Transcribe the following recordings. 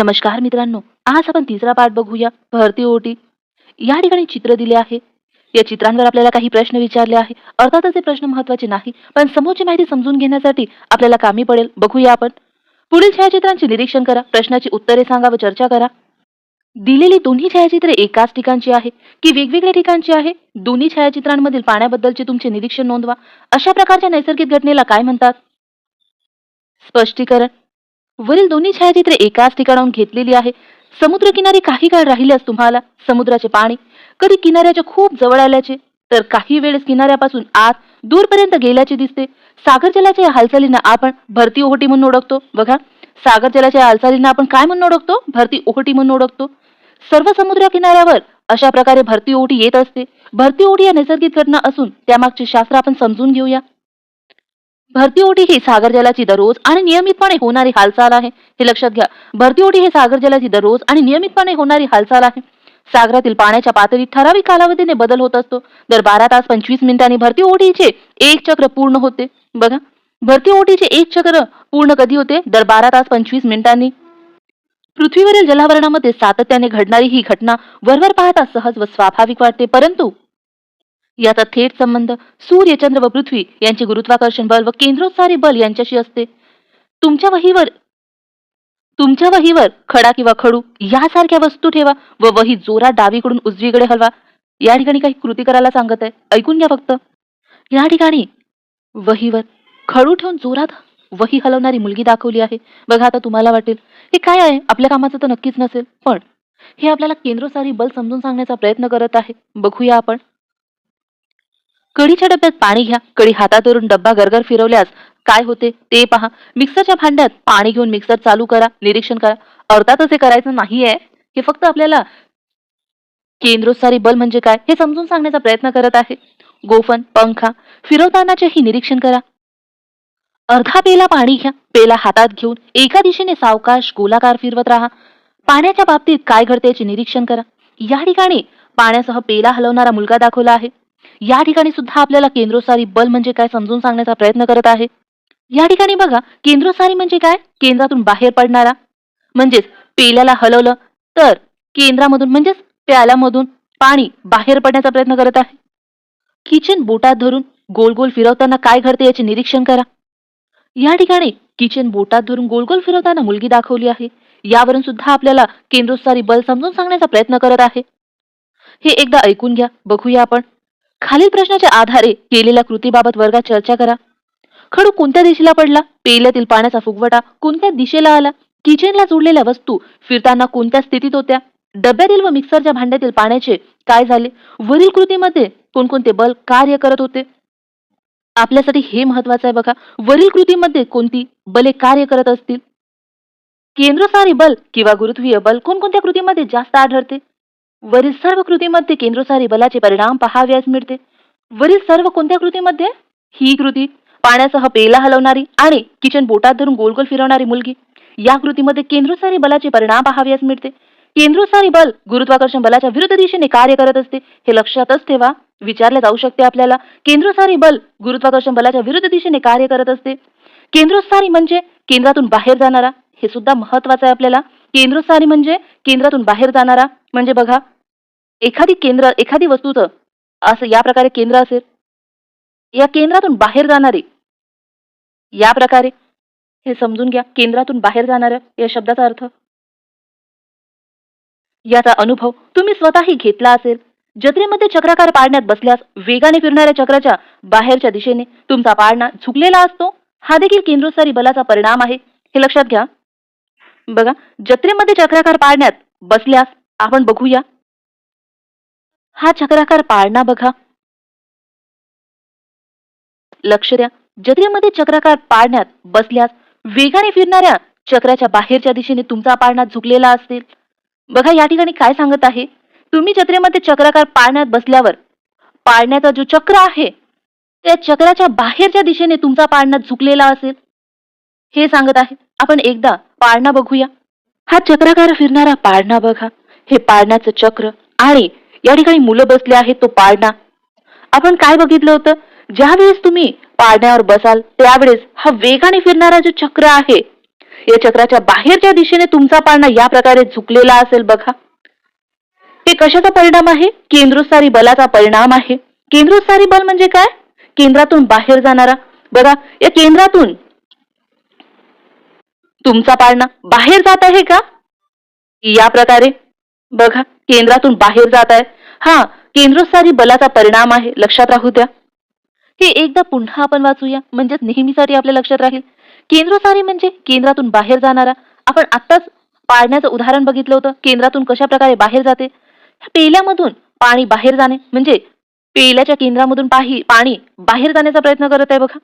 नमस्कार मित्रांनो आज आपण तिसरा पाठ बघूया. भरती ओटी. या ठिकाणी चित्र दिले आहे. या चित्रांवर आपल्याला काही प्रश्न विचारले आहे. अर्थातच हे प्रश्न महत्त्वाचे नाही पण समोरची माहिती समजून घेण्यासाठी आपल्याला कामी पडेल. बघूया आपण. पुढील छायाचित्रांचे निरीक्षण करा. प्रश्नाची उत्तरे सांगा व चर्चा करा. दिलेली दोन्ही छायाचित्रे एकाच ठिकाणची आहे की वेगवेगळ्या ठिकाणची आहे? दोन्ही छायाचित्रांमधील पाण्याबद्दलचे तुमचे निरीक्षण नोंदवा. अशा प्रकारच्या नैसर्गिक घटनेला काय म्हणतात? स्पष्टीकरण. वरील दोन्ही छायाचित्रे एकाच ठिकाणाहून घेतलेली आहे. समुद्रकिनारी काही काळ राहिल्यास तुम्हाला समुद्राचे पाणी कधी किनाऱ्याच्या खूप जवळ आल्याचे तर काही वेळेस किनाऱ्यापासून आत दूरपर्यंत गेल्याचे दिसते. सागर जलाच्या या हालचालींना आपण भरती ओहोटी म्हणून ओळखतो. बघा सागर जलाच्या हालचालींना आपण काय म्हणून ओळखतो? भरती ओहोटी म्हणून ओळखतो. सर्व समुद्र किनाऱ्यावर अशा प्रकारे भरती ओहोटी येत असते. भरती ओहोटी या नैसर्गिक घटना असून त्यामागचे शास्त्र आपण समजून घेऊया. भरती ओटी ही सागर जलाची दररोज आणि नियमितपणे होणारी हालचाल आहे. हे लक्षात घ्या. भरती ओटी ही सागर जलाची दररोज आणि नियमितपणे होणारी हालचाल आहे. सागरातील पाण्याच्या पातळीत ठराविक कालावधीने बदल होत असतो. दर बारा तास पंचवीस मिनिटांनी भरती ओटीचे एक चक्र पूर्ण होते. बघा. भरती ओटीचे एक चक्र पूर्ण कधी होते? दर बारा तास पंचवीस मिनिटांनी. पृथ्वीवरील जलावरणामध्ये सातत्याने घडणारी ही घटना वरवर पाहता सहज व स्वाभाविक वाटते. परंतु याचा थेट संबंध सूर्य चंद्र व पृथ्वी यांचे गुरुत्वाकर्षण बल व केंद्रोत्सारी बल यांच्याशी असते. तुमच्या वहीवर तुमच्या वहीवर खडा किंवा खडू यासारख्या वस्तू ठेवा व वही जोरात डावीकडून उजवीकडे हलवा. या ठिकाणी काही कृती करायला सांगत आहे. ऐकून घ्या फक्त. या ठिकाणी वहीवर खडू ठेवून जोरात वही हलवणारी मुलगी दाखवली आहे. बघा आता तुम्हाला वाटेल. हे काय आहे? आपल्या कामाचं तर नक्कीच नसेल. पण हे आपल्याला केंद्रसारी बल समजून सांगण्याचा प्रयत्न करत आहे. बघूया आपण. कढीच्या डब्यात पाणी घ्या. कढी हातात धरून डब्बा गरगर फिरवल्यास काय होते ते पहा. मिक्सरच्या भांड्यात पाणी घेऊन मिक्सर चालू करा निरीक्षण करा. अर्थातच हे करायचं नाहीये. हे फक्त आपल्याला केंद्रोत्सारी बल म्हणजे काय हे समजून सांगण्याचा प्रयत्न करत आहे. गोफन पंखा फिरवतानाचेही निरीक्षण करा. अर्धा पेला पाणी घ्या. पेला हातात घेऊन एका दिशेने सावकाश गोलाकार फिरवत राहा. पाण्याच्या बाबतीत काय घडते याचे निरीक्षण करा. या ठिकाणी पाण्यासह पेला हलवणारा मुलगा दाखवला आहे. या ठिकाणी सुद्धा आपल्याला केंद्रोसारी बल म्हणजे काय समजून सांगण्याचा प्रयत्न करत आहे. या ठिकाणी बघा केंद्रोसारी म्हणजे काय? केंद्रातून बाहेर पडणारा. म्हणजेच पेल्याला हलवलं तर केंद्रामधून म्हणजेच प्याल्यामधून पाणी बाहेर पडण्याचा प्रयत्न करत आहे. किचन बोटात धरून गोल गोल फिरवताना काय घडते याचे निरीक्षण करा. या ठिकाणी किचन बोटात धरून गोल गोल फिरवताना मुलगी दाखवली आहे. यावरून सुद्धा आपल्याला केंद्रोत्सारी बल समजून सांगण्याचा प्रयत्न करत आहे. हे एकदा ऐकून घ्या बघूया आपण. खालील प्रश्नाच्या आधारे केलेल्या कृतीबाबत वर्गात चर्चा करा. खडू कोणत्या दिशेला पडला? पेल्यातील पाण्याचा फुगवटा कोणत्या दिशेला आला? किचनला जोडलेल्या वस्तू फिरताना कोणत्या स्थितीत होत्या? डब्यातील व मिक्सरच्या भांड्यातील पाण्याचे काय झाले? वरील कृतीमध्ये कोणकोणते बल कार्य करत होते? आपल्यासाठी हे महत्वाचं आहे बघा. वरील कृतीमध्ये कोणती बले कार्य करत असतील? केंद्रसारी बल किंवा गुरुत्वीय बल कोणकोणत्या कृतीमध्ये जास्त आढळते? वरील सर्व कृतीमध्ये केंद्रसारी बलाचे परिणाम पहाव्यास मिळते. वरील सर्व कोणत्या कृतीमध्ये? ही कृती पाण्यासह पेला हलवणारी आणि किचन बोटात धरून गोल गोल फिरवणारी मुलगी. या कृतीमध्ये केंद्रसारी बलाचे परिणाम पहाव्यास मिळते. केंद्रसारी बल गुरुत्वाकर्षण बलाच्या विरुद्ध दिशेने कार्य करत असते. हे लक्षातच ठेवा विचारले जाऊ शकते आपल्याला. केंद्रसारी बल गुरुत्वाकर्षण बलाच्या विरुद्ध दिशेने कार्य करत असते. केंद्रस्थारी म्हणजे केंद्रातून बाहेर जाणारा. हे सुद्धा महत्वाचं आहे आपल्याला. केंद्रसारी म्हणजे केंद्रातून बाहेर जाणारा. म्हणजे बघा एखादी केंद्र एखादी वस्तूचं असं या प्रकारे केंद्र असेल. या केंद्रातून बाहेर जाणारे या प्रकारे हे समजून घ्या केंद्रातून बाहेर जाणाऱ्या या शब्दाचा अर्थ. याचा अनुभव तुम्ही स्वतःही घेतला असेल. जत्रेमध्ये चक्राकार पाळण्यात बसल्यास वेगाने फिरणाऱ्या चक्राच्या बाहेरच्या दिशेने तुमचा पाळणा झुकलेला असतो. हा देखील केंद्रोत्सारी बलाचा परिणाम आहे. हे लक्षात घ्या. बघा जत्रेमध्ये चक्राकार पाळण्यात बसल्यास आपण बघूया. हा चक्राकार पाळणा बघा. लक्ष द्या जत्रेमध्ये चक्राकार पाळण्यात बसल्यास वेगाने फिरणाऱ्या चक्राच्या बाहेरच्या दिशेने तुमचा पाळणा झुकलेला असेल. बघा या ठिकाणी काय सांगत आहे? तुम्ही जत्रेमध्ये चक्राकार पाळण्यात बसल्यावर पाळण्याचा जो चक्र आहे त्या चक्राच्या बाहेरच्या दिशेने तुमचा पाळणा झुकलेला असेल. हे सांगत आहे आपण एकदा पाळणा बघूया. हा चक्राकार फिरणारा पाळणा बघा. हे पाळण्याचं चक्र आणि या ठिकाणी मुलं बसले आहेत तो पाळणा. आपण काय बघितलं होतं? ज्यावेळेस तुम्ही पाळण्यावर बसाल त्यावेळेस हा वेगाने फिरणारा जो चक्र आहे या चक्राच्या बाहेरच्या दिशेने तुमचा पाळणा या प्रकारे झुकलेला असेल बघा. हे कशाचा परिणाम आहे? केंद्रोत्सारी बलाचा परिणाम आहे. केंद्रोत्सारी बल म्हणजे काय? केंद्रातून बाहेर जाणारा. बघा या केंद्रातून तुमचा पाळणा बाहेर जात आहे का? या प्रकारे. बघा केंद्रातून बाहेर जात आहे. हा केंद्रोत्सारी बलाचा परिणाम आहे. लक्षात राहू द्या. हे एकदा पुन्हा आपण वाचूया. म्हणजेच नेहमीसाठी आपल्या लक्षात राहील. केंद्रोसारी म्हणजे केंद्रातून बाहेर जाणारा. आपण आत्ताच पाळण्याचं उदाहरण बघितलं होतं. केंद्रातून कशा प्रकारे बाहेर जाते? पेल्यामधून पाणी बाहेर जाणे. म्हणजे पेल्याच्या केंद्रामधून पाणी बाहेर जाण्याचा प्रयत्न करत आहे बघा.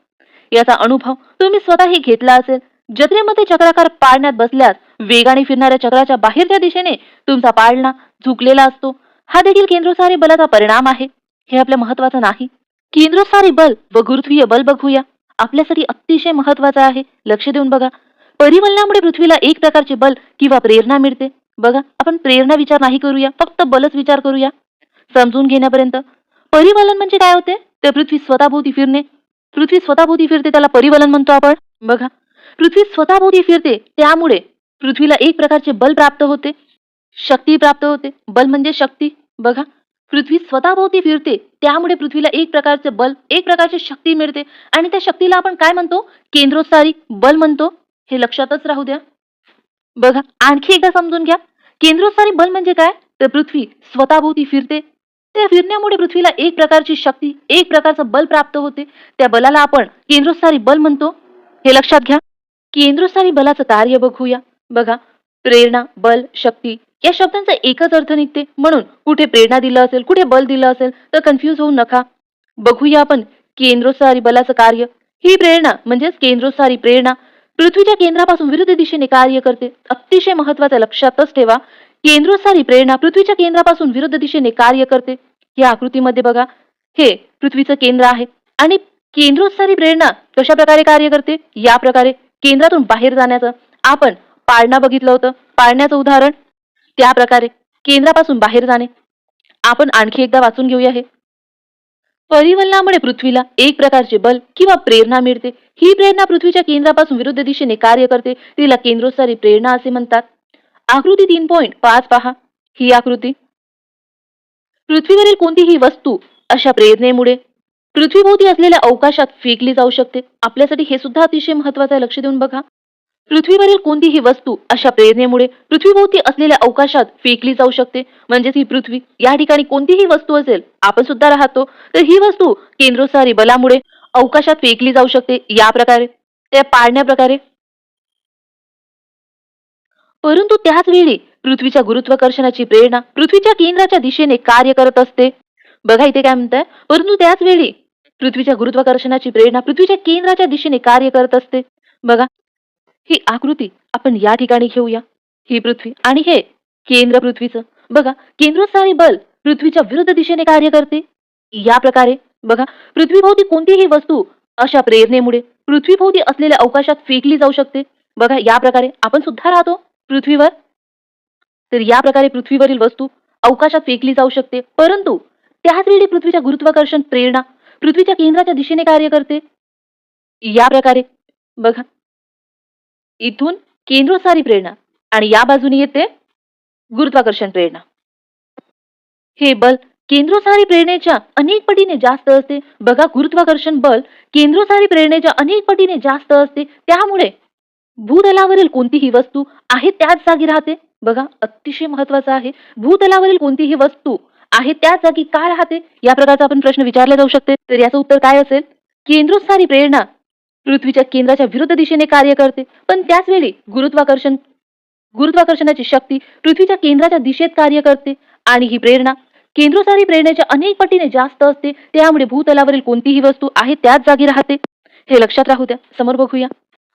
याचा अनुभव तुम्ही स्वतःही घेतला असेल. जत्रेमध्ये चक्राकार पाळण्यात बसल्यास वेगाने फिरणाऱ्या चक्राच्या बाहेरच्या दिशेने तुमचा पाळणा झुकलेला असतो. हा देखील केंद्रोसारी बलाचा परिणाम आहे. हे आपल्या महत्वाचं नाही. केंद्रोसारी बल व गुरुत्वीय बल बघूया. आपल्यासाठी अतिशय महत्वाचं आहे. लक्ष देऊन बघा. परिवलनामुळे पृथ्वीला एक प्रकारचे बल किंवा प्रेरणा मिळते. बघा आपण प्रेरणा विचार नाही करूया फक्त बलच विचार करूया. समजून घेण्यापर्यंत. परिवलन म्हणजे काय होते? तर पृथ्वी स्वतःभोवती फिरणे. पृथ्वी स्वतःभोवती फिरते त्याला परिवलन म्हणतो आपण. बघा पृथ्वी स्वतःभोवती फिरते. त्यामुळे पृथ्वीला एक प्रकारचे बल प्राप्त होते. शक्ती प्राप्त होते. बल म्हणजे शक्ती. बघा पृथ्वी स्वतःभोवती फिरते. त्यामुळे पृथ्वीला एक प्रकारचे बल एक प्रकारची शक्ती मिळते. आणि त्या शक्तीला आपण काय म्हणतो? केंद्रोत्सारी बल म्हणतो. हे लक्षातच राहू द्या. बघा आणखी एकदा समजून घ्या. केंद्रोत्सारी बल म्हणजे काय? तर पृथ्वी स्वतःभोवती फिरते. त्या फिरण्यामुळे पृथ्वीला एक प्रकारची शक्ती एक प्रकारचं बल प्राप्त होते. त्या बलाला आपण केंद्रोत्सारी बल म्हणतो. हे लक्षात घ्या. केंद्रस्थानी बलाचं कार्य बघूया. बघा प्रेरणा बल शक्ती या शब्दांचा एकच अर्थ निघते. म्हणून कुठे प्रेरणा दिलं असेल कुठे बल दिलं असेल तर कन्फ्यूज होऊ नका. बघूया आपण केंद्रोत्सारी बलाचं कार्य. ही प्रेरणा म्हणजेच केंद्रोत्सारी प्रेरणा पृथ्वीच्या केंद्रापासून विरुद्ध दिशेने कार्य करते. अतिशय महत्वाचं लक्षातच ठेवा. केंद्रोत्सारी प्रेरणा पृथ्वीच्या केंद्रापासून विरुद्ध दिशेने कार्य करते. या आकृतीमध्ये बघा. हे पृथ्वीचं केंद्र आहे. आणि केंद्रोत्सारी प्रेरणा कशा प्रकारे कार्य करते? या प्रकारे. केंद्रातून बाहेर जाण्याचं आपण पाळणा बघितलं होतं. पाळण्याचं उदाहरण त्या प्रकारे केंद्रापासून बाहेर जाणे. आपण आणखी एकदा वाचून घेऊया हे. परिवलनामुळे पृथ्वीला एक प्रकारचे बल किंवा प्रेरणा मिळते. ही प्रेरणा पृथ्वीच्या केंद्रापासून विरुद्ध दिशेने कार्य करते. तिला केंद्रोत्सारी प्रेरणा असे म्हणतात. आकृती तीन पॉइंट पाच पहा. ही आकृती. पृथ्वीवरील कोणतीही वस्तू अशा प्रेरणेमुळे पृथ्वीभोवती असलेल्या अवकाशात फेकली जाऊ शकते. आपल्यासाठी हे सुद्धा अतिशय महत्वाचं आहे. लक्ष देऊन बघा. पृथ्वीवरील कोणतीही वस्तू अशा प्रेरणेमुळे पृथ्वीभोवती असलेल्या अवकाशात फेकली जाऊ शकते. म्हणजेच ही पृथ्वी. या ठिकाणी कोणतीही वस्तू असेल आपण सुद्धा राहतो. तर ही वस्तू केंद्रोसारी बलामुळे अवकाशात फेकली जाऊ शकते. या प्रकारे. त्या पाळण्या प्रकारे. परंतु त्याच वेळी पृथ्वीच्या गुरुत्वाकर्षणाची प्रेरणा पृथ्वीच्या केंद्राच्या दिशेने कार्य करत असते. बघा इथे काय म्हणताय. परंतु त्याच वेळी पृथ्वीच्या गुरुत्वाकर्षणाची प्रेरणा पृथ्वीच्या केंद्राच्या दिशेने कार्य करत असते. बघा ही आकृती आपण या ठिकाणी घेऊया. ही पृथ्वी आणि हे केंद्र पृथ्वीचं. बघा केंद्रस्थानी बल पृथ्वीच्या विरुद्ध दिशेने कार्य करते. या प्रकारे बघा पृथ्वीभोवती कोणतीही वस्तू अशा प्रेरणेमुळे पृथ्वीभोवती असलेल्या अवकाशात फेकली जाऊ शकते. बघा या प्रकारे आपण सुद्धा राहतो पृथ्वीवर. तर या प्रकारे पृथ्वीवरील वस्तू अवकाशात फेकली जाऊ शकते. परंतु त्याच वेळी पृथ्वीच्या गुरुत्वाकर्षण प्रेरणा पृथ्वीच्या केंद्राच्या दिशेने कार्य करते. या प्रकारे बघा. इथून केंद्रोसारी प्रेरणा आणि या बाजूने येते गुरुत्वाकर्षण प्रेरणा. हे बल केंद्रोसारी प्रेरणेच्या अनेक पटीने जास्त असते. बघा गुरुत्वाकर्षण बल केंद्रोसारी प्रेरणेच्या अनेक पटीने जास्त असते. त्यामुळे भूतलावरील कोणतीही वस्तू आहे त्याच जागी राहते. बघा अतिशय महत्वाचं आहे. भूतलावरील कोणतीही वस्तू आहे त्याच जागी का राहते? या प्रकारचा आपण प्रश्न विचारला जाऊ शकते. तर याचं उत्तर काय असेल? केंद्रोत्सारी प्रेरणा पृथ्वीच्या केंद्राच्या विरुद्ध दिशेने कार्य करते. पण त्याच वेळी गुरुत्वाकर्षण गुरुत्वाकर्षणाची शक्ती पृथ्वीच्या केंद्राच्या दिशेत कार्य करते आणि ही प्रेरणा केंद्रोसारी प्रेरणेच्या अनेक पटीने जास्त असते. त्यामुळे भूतलावरील कोणतीही वस्तू आहे त्याच जागी राहते. हे लक्षात राहू द्या. समोर बघूया.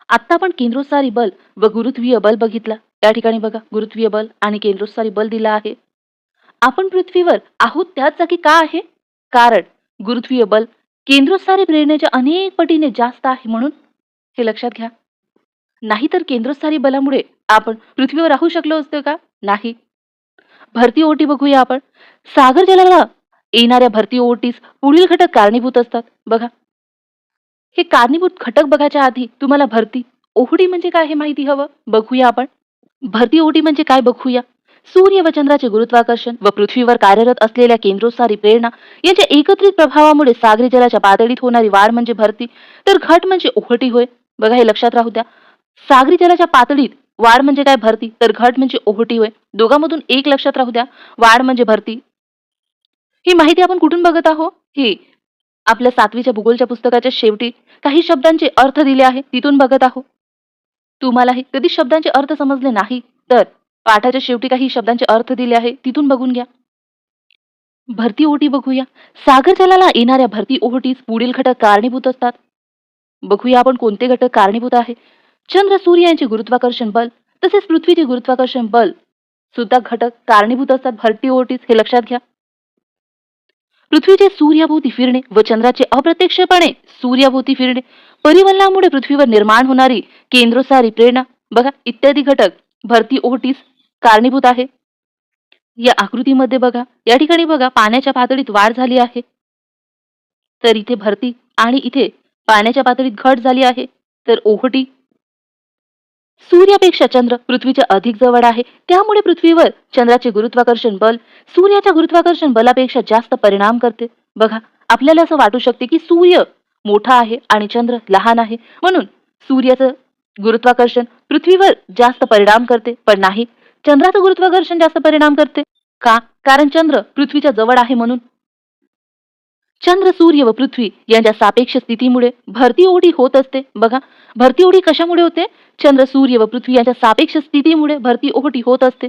आता आपण केंद्रोसारी बल व गुरुत्वीय बल बघितला. त्या ठिकाणी बघा. गुरुत्वीय बल आणि केंद्रोसारी बल दिला आहे. आपण पृथ्वीवर आहोत त्याच जागी का आहे? कारण गुरुत्वीय बल केंद्रोत्सारी प्रेरणेच्या अनेक पटीने जास्त आहे म्हणून. हे लक्षात घ्या. नाहीतर केंद्रोत्सारी बलामुळे आपण पृथ्वीवर राहू शकलो असतो का? नाही. भरती ओटी बघूया आपण. सागर जलाला येणाऱ्या भरती ओटीस पुढील घटक कारणीभूत असतात. बघा. हे कारणीभूत घटक बघायच्या आधी तुम्हाला भरती ओहडी म्हणजे काय हे माहिती हवं? बघूया आपण. भरती ओटी म्हणजे काय बघूया? सूर्य व चंद्राचे गुरुत्वाकर्षण व पृथ्वीवर कार्यरत असलेल्या केंद्रोसारी प्रेरणा यांच्या एकत्रित प्रभावामुळे सागरी जलाच्या पातळीत होणारी वाढ म्हणजे भरती. तर घट म्हणजे ओहटी होय. बघा हे लक्षात राहू द्या. सागरी जलाच्या पातळीत वाढ म्हणजे काय भरती? तर घट म्हणजे ओहटी होय. दोघांमधून एक लक्षात राहू द्या. वाढ म्हणजे भरती. ही माहिती आपण कुठून बघत आहोत ही आपल्या सातवीच्या भूगोलच्या पुस्तकाच्या शेवटी काही शब्दांचे अर्थ दिले आहे. तिथून बघत आहोत तुम्हालाही कधी शब्दांचे अर्थ समजले नाही तर पाठाच्या शेवटी काही शब्दांचे अर्थ दिले आहे तिथून बघून घ्या. भरती ओहोटी बघूया. सागर जलाला येणाऱ्या भरती ओहोटीस पुढील घटक कारणीभूत असतात. बघूया आपण कोणते घटक कारणीभूत आहे. चंद्र सूर्य यांचे गुरुत्वाकर्षण बल तसेच पृथ्वीचे गुरुत्वाकर्षण बल सुद्धा घटक कारणीभूत असतात. भरती ओहोटीस हे लक्षात घ्या. पृथ्वीचे सूर्याभोवती फिरणे व चंद्राचे अप्रत्यक्षपणे सूर्याभोवती फिरणे परिवलनामुळे पृथ्वीवर निर्माण होणारी केंद्रोसारी प्रेरणा बघा इत्यादी घटक भरती ओहोटीस कारणीभूत आहे. या आकृतीमध्ये बघा या ठिकाणी बघा पाण्याच्या पातळीत वाढ झाली आहे. तर इथे भरती आणि इथे पाण्याच्या पातळीत घट झाली आहे. तर ओहटी. सूर्यापेक्षा चंद्र पृथ्वीच्या अधिक जवळ आहे. त्यामुळे पृथ्वीवर चंद्राचे गुरुत्वाकर्षण बल सूर्याच्या गुरुत्वाकर्षण बलापेक्षा जास्त परिणाम करते. बघा आपल्याला असं वाटू शकते की सूर्य मोठा आहे आणि चंद्र लहान आहे. म्हणून सूर्याचं गुरुत्वाकर्षण पृथ्वीवर जास्त परिणाम करते. पण नाही चंद्राचं गुरुत्वाकर्षण जास्त परिणाम करते. का? कारण चंद्र पृथ्वीच्या जवळ आहे म्हणून. चंद्र सूर्य व पृथ्वी यांच्या सापेक्ष स्थितीमुळे भरती ओढी होत असते. बघा भरती ओढी कशामुळे होते? चंद्र सूर्य व पृथ्वी यांच्या सापेक्ष स्थितीमुळे भरती ओहोटी होत असते.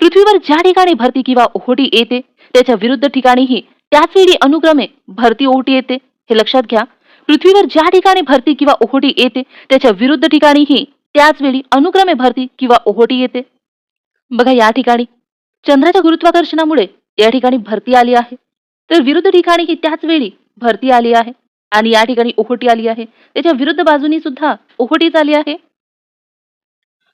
पृथ्वीवर ज्या ठिकाणी भरती किंवा ओहोटी येते त्याच्या विरुद्ध ठिकाणीही त्याच वेळी अनुक्रमे भरती ओहोटी येते. हे लक्षात घ्या. पृथ्वीवर ज्या ठिकाणी भरती किंवा ओहोटी येते त्याच्या विरुद्ध ठिकाणीही त्याच वेळी अनुक्रमे भरती किंवा ओहोटी येते. बघा या ठिकाणी चंद्राच्या गुरुत्वाकर्षणामुळे या ठिकाणी भरती आली आहे. तर विरुद्ध ठिकाणी ही त्याच वेळी भरती आली आहे आणि या ठिकाणी ओहोटी आली आहे. त्याच्या विरुद्ध बाजूनी सुद्धा ओहोटीच आली आहे.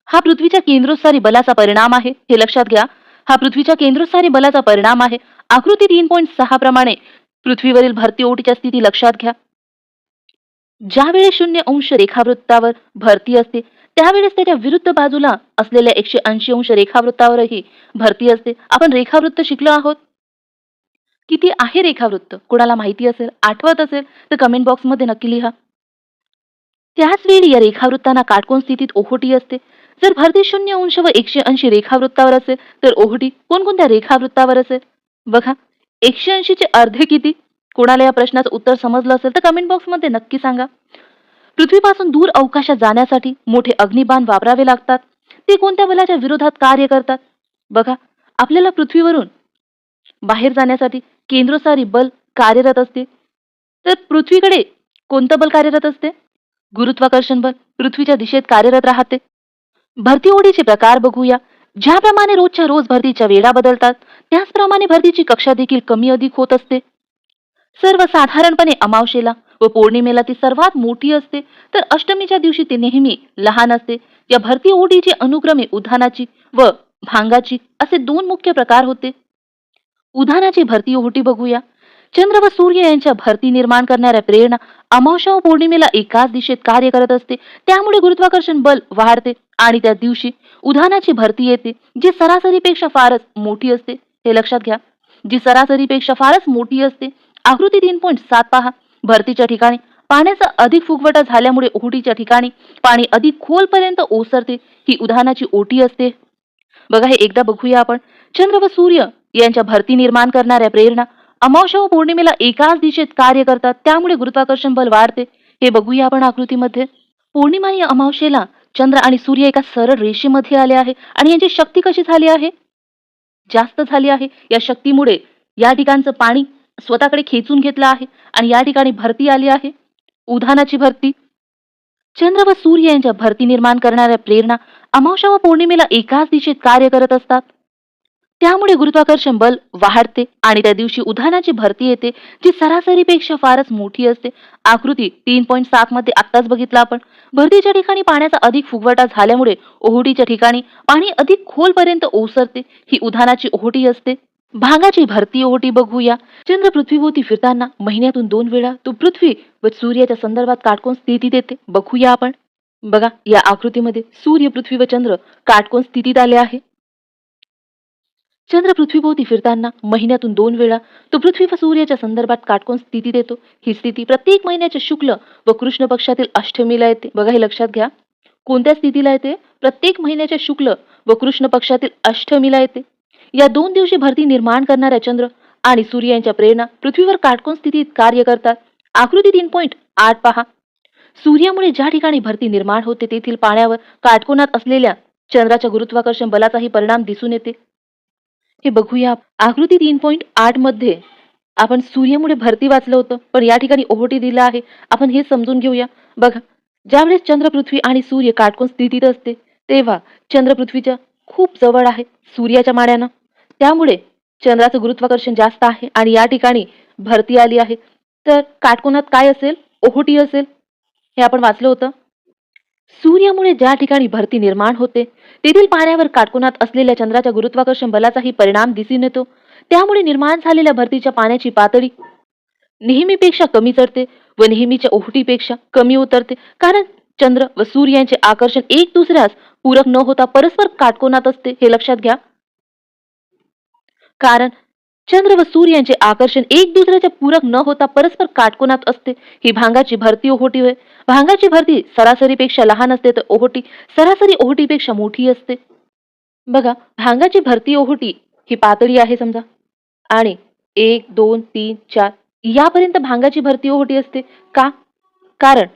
हा पृथ्वीच्या केंद्रोत्सारी बलाचा परिणाम आहे. हे लक्षात घ्या. हा पृथ्वीच्या केंद्रोत्सारी बलाचा परिणाम आहे. आकृती तीन पॉईंट सहा प्रमाणे पृथ्वीवरील भरती ओटीच्या स्थिती लक्षात घ्या. ज्यावेळी शून्य अंश रेखावृत्तावर भरती असते त्यावेळेस त्याच्या विरुद्ध बाजूला असलेल्या एकशे ऐंशी अंश रेखावृत्तावरही भरती असते. आपण रेखावृत्त शिकलो आहोत. किती आहे रेखावृत्त? कोणाला माहिती असेल? आठवत असेल? तर कमेंट बॉक्समध्ये नक्की लिहा. त्याच वेळी या रेखावृत्तांना काटकोन स्थितीत ओहोटी असते. जर भरती शून्य अंश व एकशे ऐंशी रेखावृत्तावर असेल तर ओहोटी कोणकोणत्या रेखावृत्तावर असेल? बघा एकशे ऐंशीचे अर्धे किती? कोणाला या प्रश्नाचं उत्तर समजलं असेल तर कमेंट बॉक्समध्ये नक्की सांगा. पृथ्वीपासून दूर अवकाशात जाण्यासाठी मोठे अग्निबाण वापरावे लागतात. ते कोणत्या बलाच्या विरोधात कार्य करतात? बघा आपल्याला पृथ्वीवरून बाहेर जाण्यासाठी केंद्रसारी बल कार्यरत असते. तर पृथ्वीकडे कोणतं बल कार्यरत असते? गुरुत्वाकर्षण बल पृथ्वीच्या दिशेत कार्यरत राहते. भरती ओढीचे प्रकार बघूया. ज्याप्रमाणे रोजच्या रोज भरतीच्या वेळा बदलतात त्याचप्रमाणे भरतीची कक्षा देखील कमी अधिक होत असते. सर्वसाधारणपणे अमावशेला व पौर्णिमेला ती सर्वात मोठी असते. तर अष्टमीच्या दिवशी ती नेहमी लहान असते. या भरती ओढीची अनुक्रमे उधानाची व भांगाची असे दोन मुख्य प्रकार होते. उधानाची भरती ओहोटी बघूया. चंद्र व सूर्य यांच्या भरती निर्माण करणाऱ्या प्रेरणा अमावस्या व पौर्णिमेला एकाच दिशेत कार्य करत असते. त्यामुळे गुरुत्वाकर्षण बल वाढते आणि त्या दिवशी उधानाची भरती येते जी सरासरीपेक्षा फारच मोठी असते. हे लक्षात घ्या. जी सरासरीपेक्षा फारच मोठी असते. आकृती तीन पॉईंट सात पहा. भरतीच्या ठिकाणी. पाण्याचा अधिक फुगवटा झाल्यामुळे ओहोटीच्या ठिकाणी पाणी अधिक खोलपर्यंत ओसरते ही उदाहरणाची ओटी असते. बघा हे एकदा बघूया आपण. चंद्र व सूर्य यांच्या भरती निर्माण करणाऱ्या प्रेरणा अमावश्या व पौर्णिमेला एकाच दिशेत कार्य करतात त्यामुळे गुरुत्वाकर्षण बल वाढते. हे बघूया आपण आकृतीमध्ये. पौर्णिमा या अमावशेला चंद्र आणि सूर्य एका सरळ रेषेमध्ये आले आहे. आणि यांची शक्ती कशी झाली आहे? जास्त झाली आहे. या शक्तीमुळे या ठिकाणचं पाणी स्वतःकडे खेचून घेतलं आहे आणि या ठिकाणी भरती आली आहे. उधानाची भरती. चंद्र व सूर्य यांच्या भरती निर्माण करणाऱ्या प्रेरणा अमावस्या व पौर्णिमेला एकाच दिशेत कार्य करत असतात. त्यामुळे गुरुत्वाकर्षण बल वाढते आणि त्या दिवशी उधानाची भरती येते जी सरासरीपेक्षा फारच मोठी असते. आकृती तीन पॉईंट सात मध्ये आत्ताच बघितला आपण. भरतीच्या ठिकाणी पाण्याचा अधिक फुगवटा झाल्यामुळे ओहोटीच्या ठिकाणी पाणी अधिक खोलपर्यंत ओसरते. ही उधानाची ओहोटी असते. भागाची भरती ओहोटी बघूया. चंद्र पृथ्वीभोवती फिरताना महिन्यातून दोन वेळा तो पृथ्वी व सूर्याच्या संदर्भात काटकोण स्थिती देते. बघूया आपण. बघा या आकृतीमध्ये सूर्य पृथ्वी व चंद्र काटकोन स्थितीत आले आहे. चंद्र पृथ्वीभोवती फिरताना महिन्यातून दोन वेळा तो पृथ्वी व सूर्याच्या संदर्भात काटकोण स्थिती देतो. ही स्थिती प्रत्येक महिन्याच्या शुक्ल व कृष्ण पक्षातील अष्टमीला येते. बघा हे लक्षात घ्या. कोणत्या स्थितीला येते? प्रत्येक महिन्याच्या शुक्ल व कृष्ण पक्षातील अष्टमीला येते. या दोन दिवशी भरती निर्माण करणाऱ्या चंद्र आणि सूर्य यांच्या प्रेरणा पृथ्वीवर काटकोन स्थितीत कार्य करतात. आकृती तीन पॉईंट आठ पहा. सूर्यामुळे ज्या ठिकाणी भरती निर्माण होते तेथील पाण्यावर काटकोनात असलेल्या चंद्राच्या गुरुत्वाकर्षण बलाचाही परिणाम दिसून येते. हे बघूया. आकृती तीन पॉईंट आठमध्ये आपण सूर्यामुळे भरती वाचलं होतं पण या ठिकाणी ओहोटी दिला आहे. आपण हे समजून घेऊया. बघा ज्यावेळेस चंद्र पृथ्वी आणि सूर्य काटकोन स्थितीत असते तेव्हा चंद्र पृथ्वीच्या खूप जवळ आहे सूर्याच्या माड्यानं त्यामुळे चंद्राचं गुरुत्वाकर्षण जास्त आहे आणि या ठिकाणी भरती आली आहे. तर काटकोनात काय असेल? ओहोटी असेल. हे आपण वाचलं होतं. सूर्यामुळे ज्या ठिकाणी भरती निर्माण होते तेथील पाण्यावर काटकोनात असलेल्या चंद्राच्या गुरुत्वाकर्षण बलाचाही परिणाम दिसून येतो. त्यामुळे निर्माण झालेल्या भरतीच्या पाण्याची पातळी नेहमीपेक्षा कमी चढते व नेहमीच्या ओहटीपेक्षा कमी उतरते. कारण चंद्र व सूर्याचे आकर्षण एक दुसऱ्यास पूरक न होता परस्पर काटकोनात असते हे लक्षात घ्या. कारण चंद्र व सूर्य यांचे आकर्षण एक दुसऱ्याच्या पूरक न होता परस्पर काटकोनात असते. ही भांगाची भरती ओहोटी होय. भांगाची भरती सरासरीपेक्षा लहान असते तर ओहोटी सरासरी ओहोटीपेक्षा मोठी असते. बघा भांगाची भरती ओहोटी ही पातळी आहे समजा. आणि एक दोन तीन चार यापर्यंत भांगाची भरती ओहोटी असते. का? कारण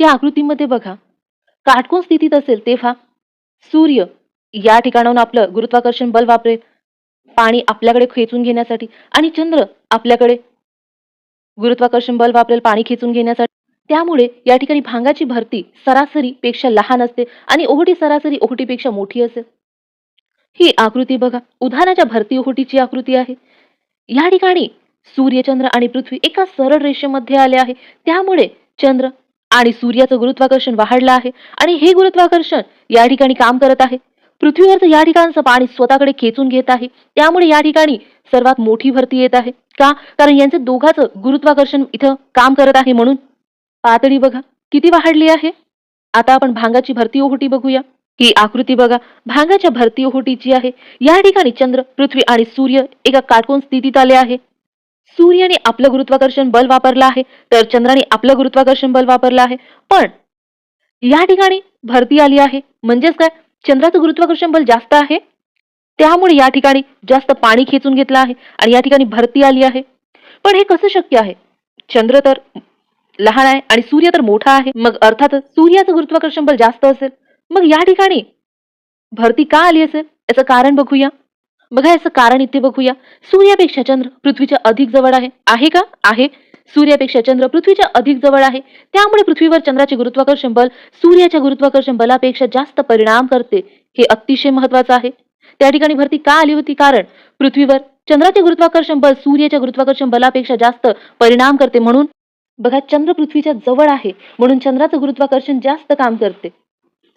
या आकृतीमध्ये बघा. काटकोन स्थितीत असेल तेव्हा सूर्य या ठिकाणाहून आपलं गुरुत्वाकर्षण बल वापरेल. पाणी आपल्याकडे खेचून घेण्यासाठी आणि चंद्र आपल्याकडे गुरुत्वाकर्षण बल वापरेल पाणी खेचून घेण्यासाठी. त्यामुळे या ठिकाणी भांगाची भरती सरासरी पेक्षा लहान असते आणि ओहोटी सरासरी ओहोटीपेक्षा मोठी असेल. ही आकृती बघा. उदाहरणाच्या भरती ओहोटीची आकृती आहे. या ठिकाणी सूर्य चंद्र आणि पृथ्वी एका सरळ रेषेमध्ये आले आहे. त्यामुळे चंद्र आणि सूर्याचं गुरुत्वाकर्षण वाढलं आहे. आणि हे गुरुत्वाकर्षण या ठिकाणी काम करत आहे. पृथ्वीवरचं या ठिकाणचं पाणी स्वतःकडे खेचून घेत आहे. त्यामुळे या ठिकाणी सर्वात मोठी भरती येत आहे. का? कारण यांचं दोघांचं गुरुत्वाकर्षण इथं काम करत आहे म्हणून. पातळी बघा. किती वाढली आहे? आता आपण भांगाची भरती ओहोटी बघूया. ही आकृती बघा. भांगाच्या भरती ओहोटीची आहे. या ठिकाणी चंद्र पृथ्वी आणि सूर्य एका काटकोन स्थितीत आले आहे. सूर्याने आपलं गुरुत्वाकर्षण बल वापरलं आहे तर चंद्राने आपलं गुरुत्वाकर्षण बल वापरलं आहे. पण या ठिकाणी भरती आली आहे. म्हणजेच काय? चंद्राचं गुरुत्वाकर्षण बल जास्त आहे. त्यामुळे या ठिकाणी जास्त पाणी खेचून घेतलं आहे आणि या ठिकाणी भरती आली आहे. पण हे कसं शक्य आहे? चंद्र तर लहान आहे आणि सूर्य तर मोठा आहे. मग अर्थातच सूर्याचं गुरुत्वाकर्षण बल जास्त असेल. मग या ठिकाणी भरती का आली असेल? याचं कारण बघूया. बघा याचं कारण इथे बघूया. सूर्यापेक्षा चंद्र पृथ्वीच्या अधिक जवळ आहे. आहे का? आहे. सूर्यापेक्षा चंद्र पृथ्वीच्या अधिक जवळ आहे. त्यामुळे पृथ्वीवर चंद्राचे गुरुत्वाकर्षण बल सूर्याच्या गुरुत्वाकर्षण बलापेक्षा जास्त परिणाम करते. हे अतिशय महत्वाचं आहे. त्या ठिकाणी भरती का आली होती? कारण पृथ्वीवर चंद्राचे गुरुत्वाकर्षण बल सूर्याच्या गुरुत्वाकर्षण बलापेक्षा जास्त परिणाम करते म्हणून बघा चंद्र पृथ्वीच्या जवळ आहे. म्हणून चंद्राचं गुरुत्वाकर्षण जास्त काम करते.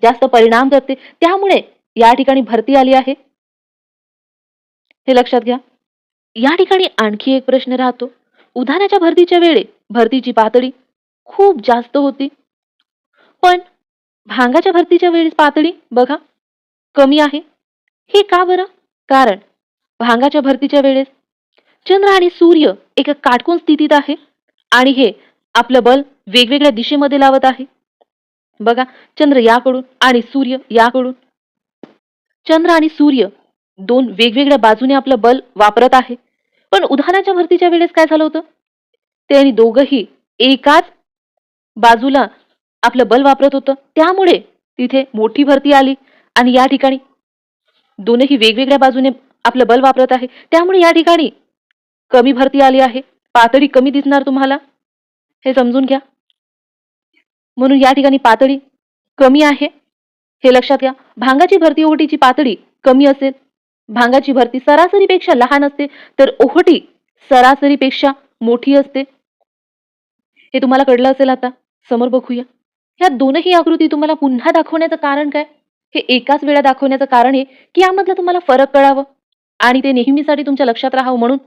जास्त परिणाम करते. त्यामुळे या ठिकाणी भरती आली आहे. हे लक्षात घ्या. या ठिकाणी आणखी एक प्रश्न राहतो. उधाण्याच्या भरतीच्या वेळे भरतीची पातळी खूप जास्त होती. पण भांगाच्या भरतीच्या वेळेस पातळी बघा कमी आहे. हे का बरं? कारण भांगाच्या भरतीच्या वेळेस चंद्र आणि सूर्य एका काटकोन स्थितीत आहे आणि हे आपलं बल वेगवेगळ्या दिशेमध्ये लावत आहे. बघा चंद्र याकडून आणि सूर्य याकडून. चंद्र आणि सूर्य दोन वेगवेगळ्या बाजूने आपलं बल वापरत आहे. पण उधाणाच्या भरतीच्या वेळेस काय झालं होतं? ते आणि दोघंही एकाच बाजूला आपलं बल वापरत होतं. त्यामुळे तिथे मोठी भरती आली आणि या ठिकाणी दोनही वेगवेगळ्या बाजूने आपलं बल वापरत आहे. त्यामुळे या ठिकाणी कमी भरती आली आहे. पातळी कमी दिसणार तुम्हाला? हे समजून घ्या. म्हणून या ठिकाणी पातळी कमी आहे. हे लक्षात घ्या. भांगाची भरती ओटीची पातळी कमी असेल भांगाची भरती सरासरीपेक्षा लहान असते तर ओहोटी सरासरीपेक्षा मोठी असते. हे तुम्हाला कळलं असेल आता? समोर बघूया. ह्या दोनही आकृती तुम्हाला पुन्हा दाखवण्याचं कारण काय? हे एकाच वेळा दाखवण्याचं कारण आहे की यामधलं तुम्हाला फरक कळावं. आणि ते नेहमीसाठी तुमच्या लक्षात राहावं म्हणून.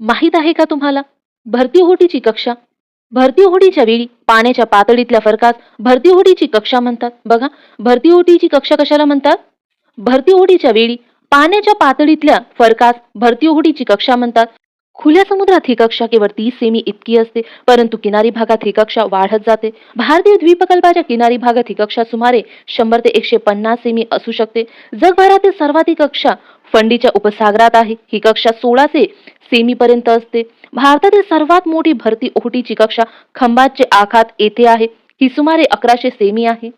माहीत आहे का तुम्हाला? भरती ओहोटीची कक्षा भरती ओहोटीच्या वेळी पाण्याच्या पातळीतल्या फरकास भरती ओहोटीची कक्षा म्हणतात. बघा भरती ओहोटीची कक्षा कशाला म्हणतात? भरती ओढीच्या वेळी पाण्याच्या पातळीतल्या फरकास भरती ओढीची कक्षा म्हणतात. खुल्या समुद्रात ही कक्षा केवळ तीस सेमी इतकी असते परंतु किनारी भागात ही कक्षा वाढत जाते. भारतीय द्वीपकल्पाच्या किनारी भागात ही कक्षा सुमारे शंभर ते एकशे पन्नास सेमी असू शकते. जगभरातील सर्वाधिक कक्षा फंडीच्या उपसागरात आहे. ही कक्षा सोळाशे सेमी पर्यंत असते. भारतातील सर्वात मोठी भरती ओहोटीची कक्षा खंबातचे आखात येथे आहे. ही सुमारे अकराशे सेमी आहे.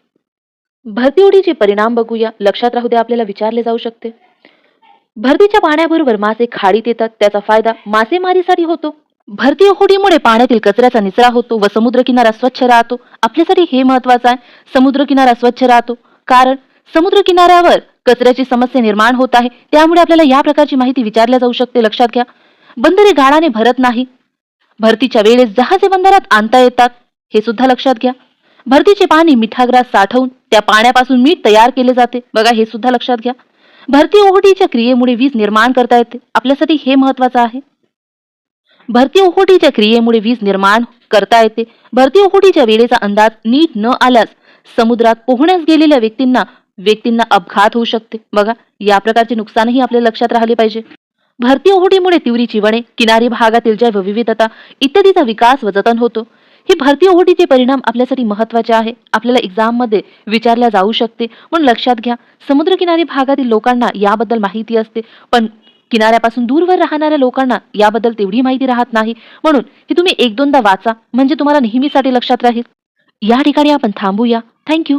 भरती ओहोटीचे परिणाम बघूया. लक्षात राहू द्या आपल्याला विचारले जाऊ शकते. भरतीच्या पाण्याबरोबर मासे खाडीत येतात त्याचा फायदा मासेमारीसाठी होतो. भरती होडीमुळे पाण्यातील कचऱ्याचा निचरा होतो व समुद्र किनारा स्वच्छ राहतो. आपल्यासाठी हे महत्वाचं आहे समुद्र किनारा स्वच्छ राहतो. कारण समुद्र किनाऱ्यावर कचऱ्याची समस्या निर्माण होत आहे त्यामुळे आपल्याला या प्रकारची माहिती विचारल्या जाऊ शकते. लक्षात घ्या बंदरे गाळाने भरत नाही. भरतीच्या वेळेस जहाजे बंदरात आणता येतात हे सुद्धा लक्षात घ्या. भरतीचे पाणी मिठाग्रास साठवून त्या पाण्यापासून मीठ तयार केले जाते. बघा हे सुद्धा लक्षात घ्या. भरती ओहोटीच्या क्रियेमुळे वीज निर्माण करता येते. आपल्यासाठी हे महत्वाचं आहे. भरती ओहोटीच्या क्रियेमुळे वीज निर्माण करता येते. भरती ओहोटीच्या वेळेचा अंदाज नीट न आल्यास समुद्रात पोहण्यास गेलेल्या व्यक्तींना व्यक्तींना अपघात होऊ शकते. बघा या प्रकारचे नुकसानही आपल्या लक्षात राहिले पाहिजे. भरती ओहोटीमुळे तिवरीची वने किनारी भागातील जैवविविधता इत्यादीचा विकास व जतन होतो. ही भारतीय ओहोटीचे परिणाम आपल्यासाठी महत्त्वाचे आहे. आपल्याला एक्झाममध्ये विचारल्या जाऊ शकते. म्हणून लक्षात घ्या समुद्रकिनारी भागातील लोकांना याबद्दल माहिती असते. पण किनाऱ्यापासून दूरवर राहणाऱ्या लोकांना याबद्दल तेवढी माहिती राहत नाही. म्हणून ही तुम्ही एक दोनदा वाचा. म्हणजे तुम्हाला नेहमीसाठी लक्षात राहील. या ठिकाणी आपण थांबूया. थँक्यू